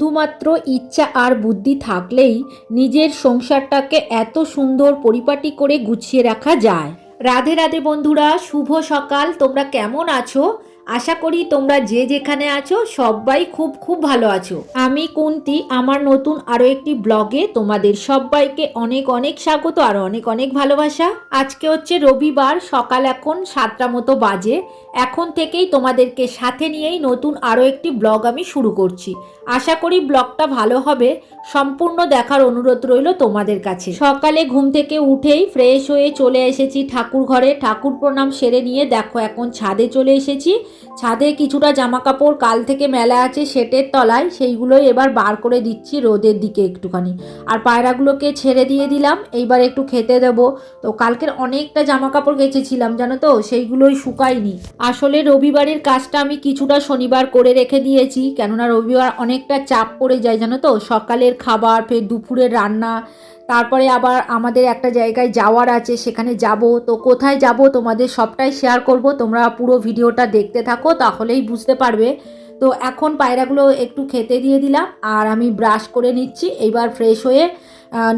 শুধুমাত্র ইচ্ছা আর বুদ্ধি থাকলেই নিজের সংসারটাকে এত সুন্দর পরিপাটি করে গুছিয়ে রাখা যায়। রাধে রাধে বন্ধুরা, শুভ সকাল। তোমরা কেমন আছো? আশা করি তোমরা যে যেখানে আছো সবাই খুব খুব ভালো আছো। আমি কুন্তি, আমার নতুন আরও একটি ব্লগে তোমাদের সবাইকে অনেক অনেক স্বাগত আর অনেক অনেক ভালোবাসা। আজকে হচ্ছে রবিবার, সকাল এখন সাতটা মতো বাজে। এখন থেকেই তোমাদেরকে সাথে নিয়েই নতুন আরও একটি ব্লগ আমি শুরু করছি। আশা করি ব্লগটা ভালো হবে। সম্পূর্ণ দেখার অনুরোধ রইল তোমাদের কাছে। সকালে ঘুম থেকে উঠেই ফ্রেশ হয়ে চলে এসেছি ঠাকুর ঘরে। ঠাকুর প্রণাম সেরে নিয়ে দেখো এখন ছাদে চলে এসেছি। ছাদে কিছুটা জামা কাপড় কাল থেকে মেলা আছে সেটের তলায়, সেইগুলোই এবার বার করে দিচ্ছি রোদের দিকে একটুখানি। আর পায়রাগুলোকে ছেড়ে দিয়ে দিলাম, এইবার একটু খেতে দেব। তো কালকের অনেকটা জামা কাপড় কেচেছিলাম, জানো তো? সেইগুলোই শুকায়নি। আসলে রবিবারের কাজটা আমি কিছুটা শনিবার করে রেখে দিয়েছি, কেননা রবিবার অনেকটা চাপ পড়ে যায়, জানো তো? সকালের খাবার, ফের দুপুরের রান্না তারপরে আবার আমাদের একটা জায়গায় যাওয়ার আছে, সেখানে যাব। তো কোথায় যাব তোমাদের সবটাই শেয়ার করব। তোমরা পুরো ভিডিওটা দেখতে থাকো, তাহলেই বুঝতে পারবে। তো এখন পায়রাগুলো একটু খেতে দিয়ে দিলাম, আর আমি ব্রাশ করে নিচ্ছি। এইবার ফ্রেশ হয়ে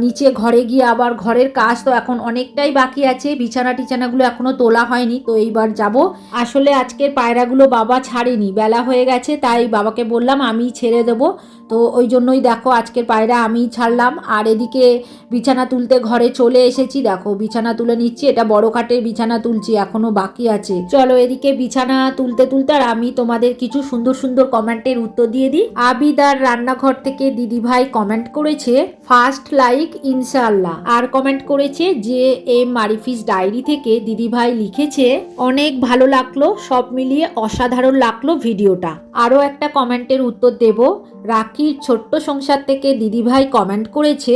নিচে ঘরে গিয়ে আবার ঘরের কাজ তো এখন অনেকটাই বাকি আছে। বিছানা টিছানাগুলো এখনও তোলা হয়নি, তো এইবার যাব। আসলে আজকের পায়রাগুলো বাবা ছাড়েনি, বেলা হয়ে গেছে, তাই বাবাকে বললাম আমি ছেড়ে দেবো। তো ওই জন্যই দেখো আজকের পায়রা আমি ছাড়লাম। আর এদিকে বিছানা তুলতে ঘরে চলে এসেছি। দেখো বিছানা তুলে নিচ্ছি। এটা বড় খাটের বিছানা তুলছি, এখনও বাকি আছে। চলো এদিকে বিছানা তুলতে তুলতে আর আমি তোমাদের কিছু সুন্দর সুন্দর কমেন্টের উত্তর দিয়ে দিই। আবিদার রান্নাঘর থেকে দিদি ভাই কমেন্ট করেছে, ফার্স্ট লাইক, ইনশাআল্লাহ। আর কমেন্ট করেছে যে এম মারিফিস ডায়েরি থেকে দিদি ভাই লিখেছে, অনেক ভালো লাগল, সব মিলিয়ে অসাধারণ লাগল ভিডিওটা। আরও একটা কমেন্টের উত্তর দেব রাখির ছোট্ট সংসার থেকে দিদিভাই কমেন্ট করেছে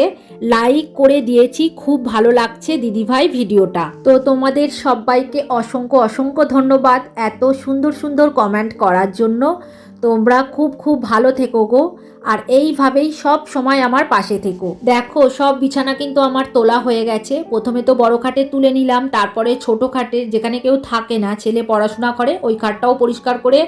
লাইক করে দিয়েছি, খুব ভালো লাগছে দিদিভাই ভিডিওটা। তো তোমাদের সবাইকে অসংখ্য অসংখ্য ধন্যবাদ এত সুন্দর সুন্দর কমেন্ট করার জন্য। তোমরা খুব খুব ভালো থেকো গো, আর এইভাবেই সব সময় আমার পাশে থেকো। দেখো, সব বিছানা কিন্তু আমার তোলা হয়ে গেছে। প্রথমে তো বড় খাটে তুলে নিলাম, তারপরে ছোট খাটে, যেখানে কেউ থাকে না, ছেলে পড়াশোনা করে, ওই খাটটাও পরিষ্কার করে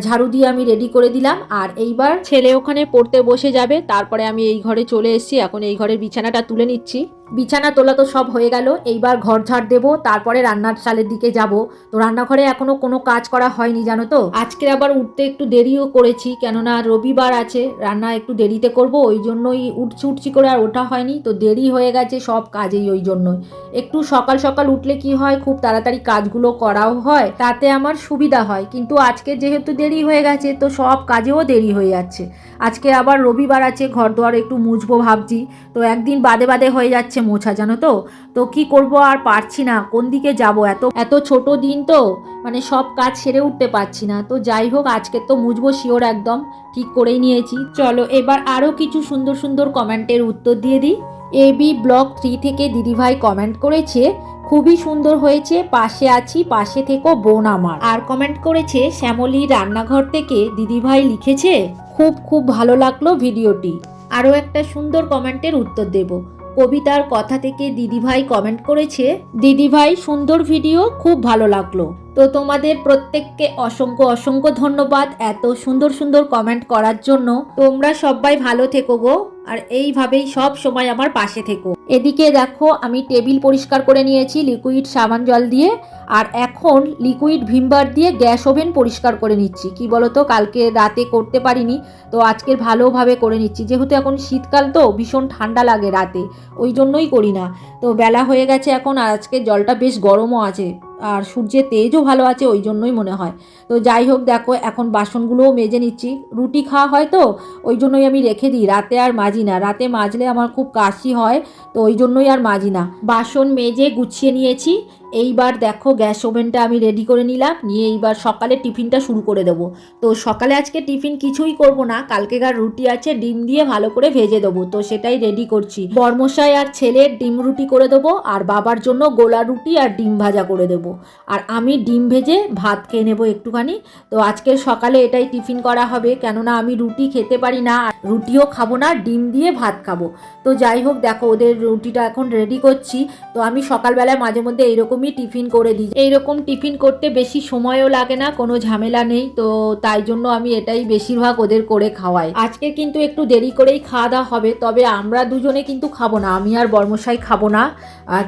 ঝাড়ু দিয়ে আমি রেডি করে দিলাম। আর এইবার ছেলে ওখানে পড়তে বসে যাবে। তারপরে আমি এই ঘরে চলে এসেছি। এখন এই ঘরের বিছানাটা তুলে নিচ্ছি। বিছানা তোলা তো সব হয়ে গেল। এইবার ঘর ঝাড় দেবো। তারপরে রান্নার সালের দিকে যাব। তো রান্নাঘরে এখনও কোনো কাজ করা হয়নি, জানো তো? আজকে আবার উঠতে একটু দেরিও করেছি। কেননা রবিবার আছে। রান্না একটু দেরিতে করব। ওই জন্যই উঠছি উঠছি করে আর ওঠা হয়নি। তো দেরি হয়ে গেছে সব কাজেই ওই জন্যই। একটু সকাল সকাল উঠলে কি হয়? খুব তাড়াতাড়ি কাজগুলো করাও হয়। তাতে আমার সুবিধা হয়। কিন্তু আজকে যেহেতু দেরি হয়ে গেছে, তো সব কাজেও দেরি হয়ে যাচ্ছে। আজকে আবার রবিবার আছে ঘর দোয়ার একটু মুছবো ভাবছি। তো একদিন বাদে বাদে হয়ে যাচ্ছে মোছা, জানো তো? তো কি করব আর পারছি না, কোন দিকে যাব? এত এত ছোট দিন তো মানে সব কাজ সেরে উঠতে পারছি না। তো যাই হোক, আজকে তো মুছবো শিওর একদম, ঠিক করেই নিয়েছি। চলো, এবার আরও কিছু সুন্দর সুন্দর কমেন্টের উত্তর দিয়ে দিই। এ বি ব্লক থ্রি থেকে দিদিভাই কমেন্ট করেছে, খুবই সুন্দর হয়েছে, পাশে আছি, পাশে থেকো বোন আমার। আর কমেন্ট করেছে, শ্যামলী রান্নাঘর থেকে দিদিভাই লিখেছে, খুব খুব ভালো লাগল ভিডিওটি। আরও একটা সুন্দর কমেন্টের উত্তর দেব। কবিতার কথা থেকে দিদিভাই কমেন্ট করেছে, দিদিভাই, সুন্দর ভিডিও, খুব ভালো লাগল। তো তোমাদের প্রত্যেককে অসংখ্য অসংখ্য ধন্যবাদ এত সুন্দর সুন্দর কমেন্ট করার জন্য। তোমরা সবাই ভালো থেকো গো, আর এইভাবেই সব সময় আমার পাশে থেকো। এদিকে দেখো, আমি টেবিল পরিষ্কার করে নিয়েছি লিকুইড সাবান জল দিয়ে, আর এখন লিকুইড ভিমবার দিয়ে গ্যাস ওভেন পরিষ্কার করে নিচ্ছি। কি বলতো, কালকে রাতে করতে পারিনি, তো আজকের ভালোভাবে করে নিচ্ছি। যেহেতু এখন শীতকাল তো, ভীষণ ঠান্ডা লাগে রাতে, ওই জন্যই করি না। তো বেলা হয়ে গেছে এখন, আর আজকে জলটা বেশ গরমও আছে। আর সূর্যের তেজও ভালো আছে, ওই জন্যই মনে হয়। তো যাই হোক, দেখো, এখন বাসনগুলোও মেজে নিচ্ছি। রুটি খাওয়া হয় তো, ওই জন্যই আমি রেখে দিই, রাতে আর মাজি না। রাতে মাজলে আমার খুব কাশি হয়, তো ওই জন্যই আর মাজি না। বাসন মেজে গুছিয়ে নিয়েছি। এইবার দেখো গ্যাস ওভেনটা আমি রেডি করে নিলাম, নিয়ে এইবার সকালে টিফিনটা শুরু করে দেবো। তো সকালে আজকে টিফিন কিছুই করব না, কালকেকার রুটি আছে, ডিম দিয়ে ভালো করে ভেজে দেবো, তো সেটাই রেডি করছি। বর্মশাই আর ছেলের ডিম রুটি করে দেবো, আর বাবার জন্য গোলা রুটি আর ডিম ভাজা করে দেবো। আর আমি ডিম ভেজে ভাত খেয়ে নেব একটুখানি, তো আজকে সকালে এটাই টিফিন করা হবে, কেননা আমি রুটি খেতে পারি না, আর রুটিও খাব না, ডিম দিয়ে ভাত খাব। তো যাই হোক, দেখো ওদের রুটিটা এখন রেডি করছি, তো আমি সকালবেলায় মাঝে মধ্যে এইরকম এইরকমই টিফিন করে দিই। এইরকম টিফিন করতে বেশি সময়ও লাগে না, কোনো ঝামেলা নেই। তো তাই জন্য আমি এটাই বেশিরভাগ ওদের করে খাওয়াই। আজকে কিন্তু একটু দেরি করেই খাওয়া দাওয়া হবে, তবে আমরা দুজনে কিন্তু খাব না, আমি আর বর্মশাই খাব না।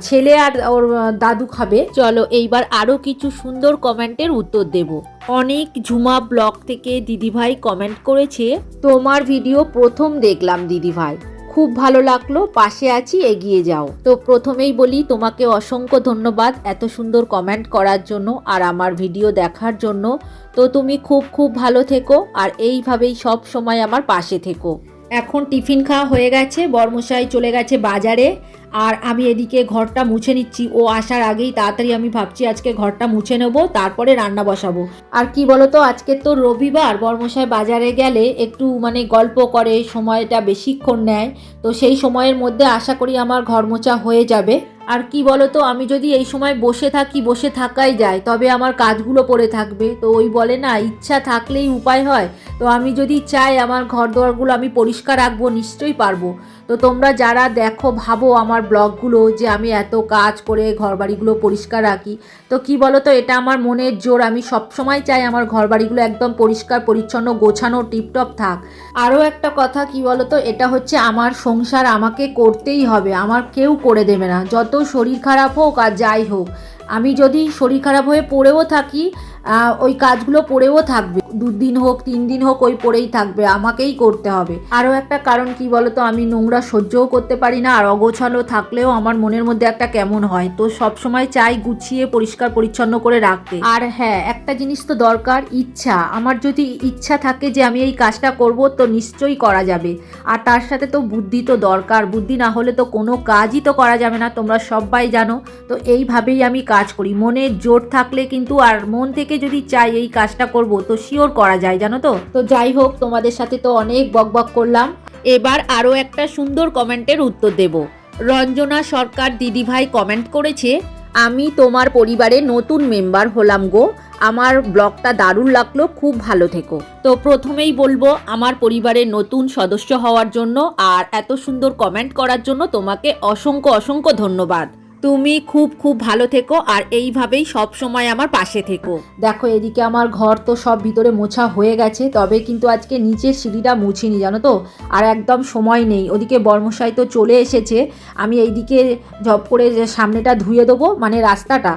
ছেলে আর ওর দাদু খাবে। চলো এইবার আরও কিছু সুন্দর কমেন্টের উত্তর দেব। অনেক ঝুমা ব্লগ থেকে দিদিভাই কমেন্ট করেছে, তোমার ভিডিও প্রথম দেখলাম দিদিভাই। খুব ভালো লাগল, পাশে আছি, এগিয়ে যাও। তো প্রথমেই বলি, তোমাকে অসংখ্য ধন্যবাদ এত সুন্দর কমেন্ট করার জন্য আর আমার ভিডিও দেখার জন্য। তো তুমি খুব খুব ভালো থেকো আর এইভাবেই সব সময় আমার পাশে থেকো। এখন টিফিন খাওয়া হয়ে গেছে, বর্মশাই চলে গেছে বাজারে। আর আমি এদিকে ঘরটা মুছে নিচ্ছি। ও আসার আগেই তাড়াতাড়ি আমি ভাবছি আজকে ঘরটা মুছে নেব, তারপরে রান্না বসাবো। আর কি বলতো, আজকে তো রবিবার, বর্মশাই বাজারে গেলে একটু মানে গল্প করে, সময়টা বেশিক্ষণ নেয়। তো সেই সময়ের মধ্যে আশা করি আমার ঘর মোছা হয়ে যাবে। আর কি বলতো, আমি যদি এই সময় বসে থাকি, বসে থাকাই যায়, তবে আমার কাজগুলো পড়ে থাকবে। তো ওই বলে না, ইচ্ছা থাকলেই উপায় হয়। তো আমি যদি চাই আমার ঘর দোয়ারগুলো আমি পরিষ্কার রাখব, নিশ্চয়ই পারব। তো তোমরা যারা দেখো, ভাবো আমার ব্লগগুলো যে আমি এত কাজ করে ঘর বাড়িগুলো পরিষ্কার রাখি। তো কি বলো তো এটা আমার মনের জোর। আমি সবসময় চাই আমার ঘর বাড়িগুলো একদম পরিষ্কার, পরিচ্ছন্ন, গোছানো, টিপটপ থাক। আরও একটা কথা কি বলো তো এটা হচ্ছে আমার সংসার আমাকে করতেই হবে। আমার কেউ করে দেবে না। যত শরীর খারাপ হোক আর যাই হোক আমি যদি শরীর খারাপ হয়ে পড়েও থাকি ওই কাজগুলো পড়েও থাকবে। দুদিন হোক তিন দিন হোক, ওই পড়েই থাকবে। আমাকেই করতে হবে। আরও একটা কারণ কি বলতো, আমি নোংরা সহ্যও করতে পারি না, আর অগোছালো থাকলেও আমার মনের মধ্যে একটা কেমন হয়। তো সব সময় চাই গুছিয়ে, পরিষ্কার, পরিচ্ছন্ন করে রাখতে। আর হ্যাঁ একটা জিনিস তো দরকার, ইচ্ছা। আমার যদি ইচ্ছা থাকে যে আমি এই কাজটা করব, তো নিশ্চয়ই করা যাবে। আর তার সাথে তো বুদ্ধি তো দরকার। বুদ্ধি না হলে তো কোনো কাজই তো করা যাবে না, তোমরা সবাই জানো। তো এইভাবেই আমি কাজ করি। মনে জোর থাকলে কিন্তু, আর মন থেকে যদি চাই এই কাজটা করব, তো শিওর করা যায়, জানো তো? তো যাই হোক, তোমাদের সাথে তো অনেক বকবক করলাম। এবার আরও একটা সুন্দর কমেন্টের উত্তর দেব। রঞ্জনা সরকার দিদিভাই কমেন্ট করেছে, আমি তোমার পরিবারে নতুন মেম্বার হলাম গো। আমার ব্লগটা দারুণ লাগল, খুব ভালো থেকো। তো প্রথমেই বলব, আমার পরিবারের নতুন সদস্য হওয়ার জন্য আর এত সুন্দর কমেন্ট করার জন্য তোমাকে অসংখ্য অসংখ্য ধন্যবাদ। তুমি খুব খুব ভালো থেকো আর এইভাবেই সব সময় আমার পাশে থেকো। দেখো, এদিকে আমার ঘর তো সব ভিতরে মোছা হয়ে গেছে, তবে কিন্তু আজকে নিচের সিঁড়িটা মুছিনি, জানো তো? আর একদম সময় নেই। ওদিকে বর্মশাই তো চলে এসেছে, আমি এইদিকে ঝপ করে সামনেটা ধুয়ে দেবো মানে রাস্তাটা।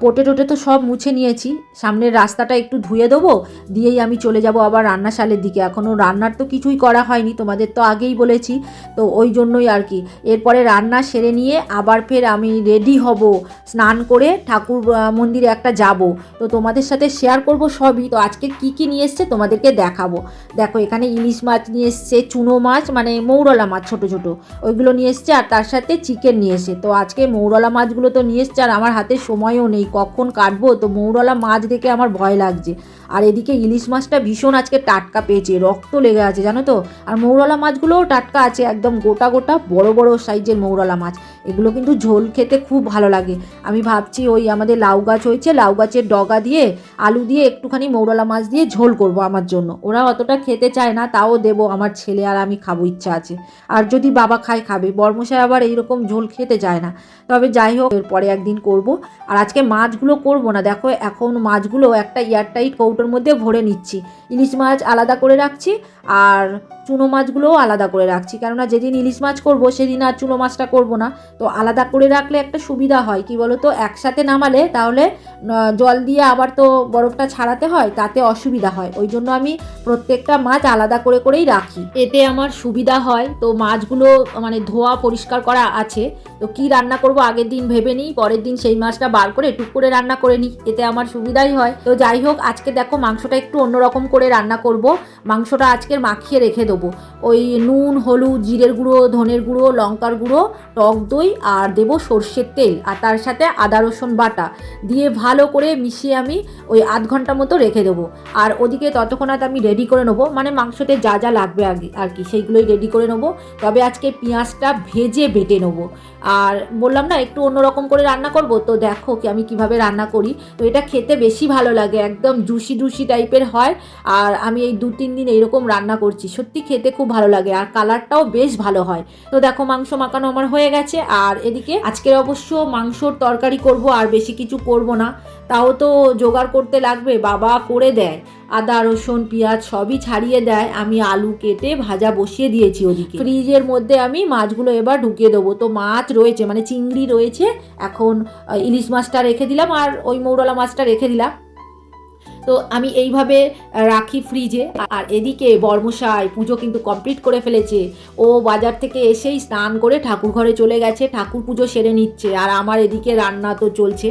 পোটে টোটে তো সব মুছে নিয়েছি। সামনের রাস্তাটা একটু ধুয়ে দেবো, দিয়েই আমি চলে যাব আবার রান্নাশালের দিকে। এখনও রান্নার তো কিছুই করা হয়নি, তোমাদের তো আগেই বলেছি। তো ওই জন্যই আর কি। এরপরে রান্না সেরে নিয়ে আবার ফের আমি রেডি হব, স্নান করে ঠাকুর মন্দিরে একটা যাব। তো তোমাদের সাথে শেয়ার করব সবই। তো আজকে কি কি নিয়ে এসছে তোমাদেরকে দেখাবো। দেখো, এখানে ইলিশ মাছ নিয়ে এসছে, চুনো মাছ মানে মৌরলা মাছ ছোট ছোট। ওইগুলো নিয়ে এসছে আর তার সাথে চিকেন নিয়ে এসছে। তো আজকে মৌরলা মাছগুলো তো নিয়ে এসছে আর আমার হাতে সময়ও নেই কখন কাটবো? তো মৌরলা মাছ দেখে আমার ভয় লাগছে। আর এদিকে ইলিশ মাছটা ভীষণ আজকে টাটকা পেয়েছে, রক্ত লেগে আছে, জানো তো? আর মৌরলা মাছগুলোও টাটকা আছে, একদম গোটা গোটা বড় বড় সাইজের মৌরলা মাছ। এগুলো কিন্তু ঝোল খেতে খুব ভালো লাগে। আমি ভাবছি ওই আমাদের লাউ গাছ হয়েছে, লাউ গাছের ডগা দিয়ে, আলু দিয়ে একটুখানি মৌরলা মাছ দিয়ে ঝোল করব আমার জন্য। ওরা অতটা খেতে চায় না, তাও দেবো, আমার ছেলে আর আমি খাব, ইচ্ছা আছে। আর যদি বাবা খায়, খাবে। বর্মশাই আবার এইরকম ঝোল খেতে চায় না। তবে যাই হোক, এরপরে একদিন করব। আর আজকে মাছগুলো করব না, দেখো, এখন মাছগুলো একটা এয়ারটাইট কৌটোর মধ্যে ভরে নিচ্ছি। ইলিশ মাছ আলাদা করে রাখছি আর চুনো মাছগুলোও আলাদা করে রাখছি। কেননা যেদিন ইলিশ মাছ করব, সেদিন আর চুনো মাছটা করব না। তো আলাদা করে রাখলে একটা সুবিধা হয়। কি বলো তো একসাথে নামালে তাহলে জল দিয়ে আবার তো বরফটা ছাড়াতে হয়, তাতে অসুবিধা হয়। ওই জন্য আমি প্রত্যেকটা মাছ আলাদা করে করেই রাখি। এতে আমার সুবিধা হয়। তো মাছগুলো মানে ধোয়া পরিষ্কার করা আছে। তো কি রান্না করব আগের দিন ভেবে নিই, পরের দিন সেই মাছটা বার করে টুক করে রান্না করে নিই। এতে আমার সুবিধাই হয়। তো যাই হোক, আজকে দেখো মাংসটা একটু অন্যরকম করে রান্না করব। মাংসটা আজকের মাখিয়ে রেখে দেবো। ওই নুন, হলুদ, জিরের গুঁড়ো, ধনের গুঁড়ো, লঙ্কার গুঁড়ো, টক দই আর দেবো সর্ষের তেল আর তার সাথে আদা রসুন বাটা। দিয়ে ভালো করে মিশিয়ে আমি ওই আধ ঘণ্টা মতো রেখে দেবো। আর ওদিকে ততক্ষণাৎ আমি রেডি করে নেব। মানে মাংসতে যা যা লাগবে আর কি, সেইগুলোই রেডি করে নেব। তবে আজকে পেঁয়াজটা ভেজে বেটে নেব। আর বললাম না, একটু অন্যরকম করে রান্না করব? তো দেখো কি আমি কীভাবে রান্না করি। তো এটা খেতে বেশি ভালো লাগে, একদম জুসি জুসি টাইপের হয়। আর আমি এই দু তিন দিন এইরকম রান্না করছি। সত্যি খেতে খুব ভালো লাগে আর কালারটাও বেশ ভালো হয়। তো দেখো মাংস মাখানো আমার হয়ে গেছে আর এদিকে আজকের অবশ্য মাংসর তরকারি করব আর বেশি কিছু করব না। তাও তো জোগাড় করতে লাগবে, বাবা করে দেয়। আদা, রসুন, পেঁয়াজ সবই ছাড়িয়ে দেয়। আমি আলু কেটে ভাজা বসিয়ে দিয়েছি ওদিকে। ফ্রিজের মধ্যে আমি মাছগুলো এবার ঢুকিয়ে দেবো। তো মাছ রয়েছে মানে চিংড়ি রয়েছে, এখন ইলিশ মাছটা রেখে দিলাম আর ওই মৌরলা মাছটা রেখে দিলাম। তো আমি এইভাবে রাখি ফ্রিজে আর এদিকে বর্মশাই পুজো কিন্তু কমপ্লিট করে ফেলেছে। ও বাজার থেকে এসেই স্নান করে ঠাকুর ঘরে চলে গেছে, ঠাকুর পুজো সেরে নিচ্ছে। আর আমার এদিকে রান্না তো চলছে।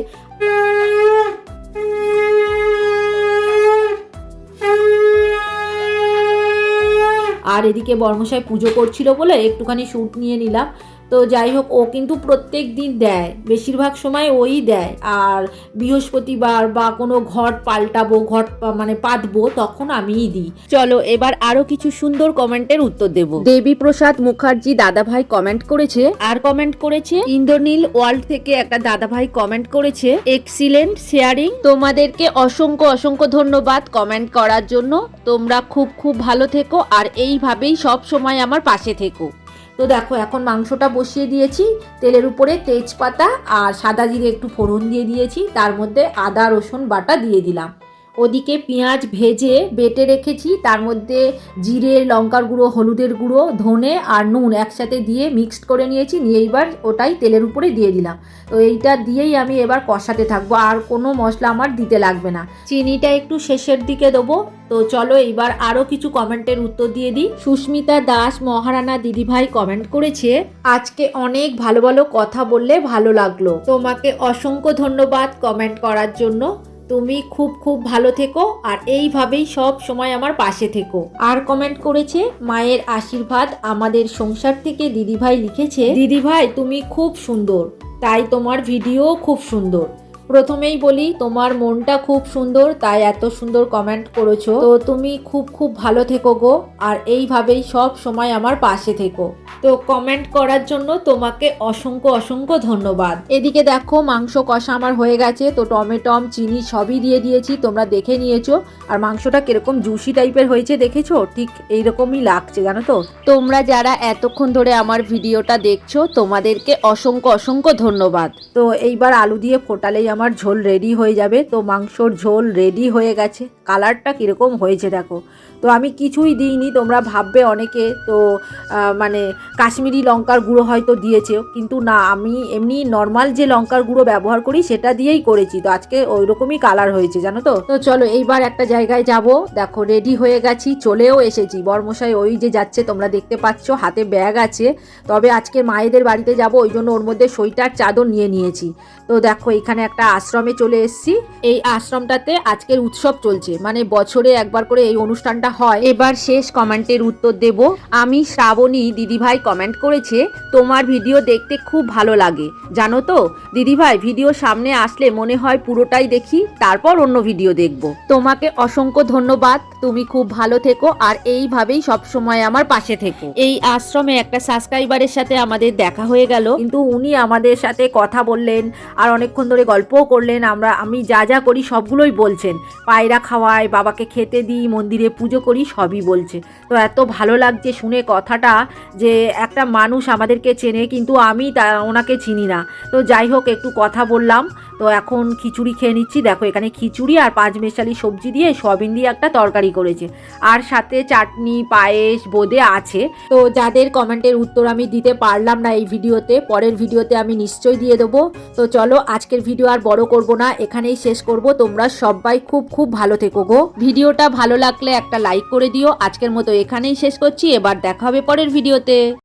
আর এদিকে বর্মশাই পুজো করছিল বলে একটুখানি শ্যুট নিয়ে নিলাম। তো যাই হোক ও কিন্তু প্রত্যেক দিন দেয়। বেশিরভাগ সময় ওই দেয়। আর বৃহস্পতিবার বা কোনো ঘট পাল্টাবো ঘট মানে পাতবো তখন আমিই দিই। চলো এবার আরও কিছু সুন্দর কমেন্টের উত্তর দেব। দেবী প্রসাদ মুখার্জি দাদাভাই কমেন্ট করেছে। আর কমেন্ট করেছে? ইন্দ্রনীল ওয়ার্ল্ড থেকে একটা দাদাভাই কমেন্ট করেছে। এক্সিলেন্ট শেয়ারিং তোমাদেরকে অসংখ্য অসংখ্য ধন্যবাদ কমেন্ট করার জন্য। তোমরা খুব খুব ভালো থেকো। আর এইভাবেই সব সময় আমার পাশে থেকো। তো দেখো, এখন মাংসটা বসিয়ে দিয়েছি। তেলের উপরে তেজপাতা আর সাদা জিরে একটু ফোড়ন দিয়ে দিয়েছি। তার মধ্যে আদা, রসুন বাটা দিয়ে দিলাম। ওদিকে পেঁয়াজ ভেজে বেটে রেখেছি, তার মধ্যে জিরে, লঙ্কার গুঁড়ো, হলুদের গুঁড়ো, ধনে আর নুন একসাথে দিয়ে মিক্সড করে নিয়েছি, নিয়ে এইবার ওটাই তেলের উপরে দিয়ে দিলাম। তো এইটা দিয়েই আমি এবার কষাতে থাকব, আর কোনো মশলা আমার দিতে লাগবে না। চিনিটা একটু শেষের দিকে দেবো, তো চলো এইবার আরও কিছু কমেন্টের উত্তর দিয়ে দিই। সুস্মিতা দাস, মহারানা দিদিভাই কমেন্ট করেছে, আজকে অনেক ভালো ভালো কথা বললে ভালো লাগল। তোমাকে অসংখ্য ধন্যবাদ কমেন্ট করার জন্য। তুমি খুব খুব ভালো থেকো আর এইভাবেই সব সময় আমার পাশে থেকো। আর কমেন্ট করেছে, মায়ের আশীর্বাদ আমাদের সংসার থেকে দিদিভাই লিখেছে, দিদিভাই তুমি খুব সুন্দর, তাই তোমার ভিডিও খুব সুন্দর। প্রথমেই বলি, তোমার মনটা খুব সুন্দর, তাই এত সুন্দর কমেন্ট করেছ। তো তুমি খুব খুব ভালো থেকো গো, আর এইভাবেই সব সময় আমার পাশে থেকো। তো কমেন্ট করার জন্য তোমাকে অসংখ্য অসংখ্য ধন্যবাদ। এদিকে দেখো, মাংস কষা আমার হয়ে গেছে, তো টমেটম চিনি সবই দিয়ে দিয়েছি, তোমরা দেখে নিয়েছো। আর মাংসটা কীরকম জুসি টাইপের হয়েছে দেখেছ? ঠিক এইরকমই লাগছে, জানো তো? তোমরা যারা এতক্ষণ ধরে আমার ভিডিওটা দেখছ, তোমাদেরকে অসংখ্য অসংখ্য ধন্যবাদ। তো এইবার আলু দিয়ে ফোটালেই আমার ঝোল রেডি হয়ে যাবে তো মাংসর ঝোল রেডি হয়ে গেছে। কালারটা কীরকম হয়েছে দেখো। তো আমি কিছুই দিইনি, তোমরা ভাববে অনেকে, তো মানে কাশ্মীরি লঙ্কার গুঁড়ো হয়তো দিয়েছে কিন্তু না, আমি এমনি নর্মাল যে লঙ্কার গুঁড়ো ব্যবহার করি সেটা দিয়েই করেছি, তো আজকে ওই রকমই কালার হয়েছে, জানো তো? তো চলো, এইবার একটা জায়গায় যাব, দেখো রেডি হয়ে গেছি, চলেও এসেছি। বর্মশাই ওই যে যাচ্ছে, তোমরা দেখতে পাচ্ছ, হাতে ব্যাগ আছে, তবে আজকে মায়েদের বাড়িতে যাব, ওই জন্য ওর মধ্যে সোয়েটার, চাদর নিয়ে নিয়েছি। তো দেখো, এখানে একটা আশ্রমে চলে এসেছি। এই আশ্রমটাতে আজকের উৎসব চলছে মানে বছরে একবার করে এই অনুষ্ঠানটা হয়। এবার শেষ কমেন্টের উত্তর দেব। আমি শ্রাবণী, দিদিভাই কমেন্ট করেছে, তোমার ভিডিও দেখতে খুব ভালো লাগে। জানো তো? দিদিভাই ভিডিও সামনে আসলে মনে হয় পুরোটাই দেখি, তারপর অন্য ভিডিও দেখব। তোমাকে অসংখ্য ধন্যবাদ। তুমি খুব ভালো থেকো আর এইভাবেই সব সময় আমার পাশে থেকো। এই আশ্রমে একটা সাবস্ক্রাইবারের সাথে আমাদের দেখা হয়ে গেল। কিন্তু উনি আমাদের সাথে কথা বললেন আর অনেকক্ষণ ধরে গল্পও করলেন। আমরা, আমি যা যা করি সবগুলোই বলছেন। পায়রা খাওয়াই বাবাকে খেতে দিই, মন্দিরে পুজো করি, সবই বলছে। তো এত ভালো লাগছে শুনে কথাটা যে একটা মানুষ আমাদেরকে চেনে, কিন্তু আমি তা, ওনাকে চিনি না। তো যাই হোক, একটু কথা বললাম। তো এখন খিচুড়ি খেয়ে নিচ্ছি। দেখো এখানে খিচুড়ি আর পাঁচ মেশালি সবজি দিয়ে সয়াবিন দিয়ে একটা তরকারি করেছে। আর সাথে চাটনি, পায়েস, বোঁদে আছে। তো যাদের কমেন্টের উত্তর আমি দিতে পারলাম না এই ভিডিওতে, পরের ভিডিওতে আমি নিশ্চয়ই দিয়ে দেবো। তো চলো আজকের ভিডিও আর বড় করব না, এখানেই শেষ করব। তোমরা সবাই খুব খুব ভালো থেকো গো। ভিডিওটা ভালো লাগলে একটা লাইক করে দিও। আজকের মতো এখানেই শেষ করছি। এবার দেখা হবে পরের ভিডিওতে।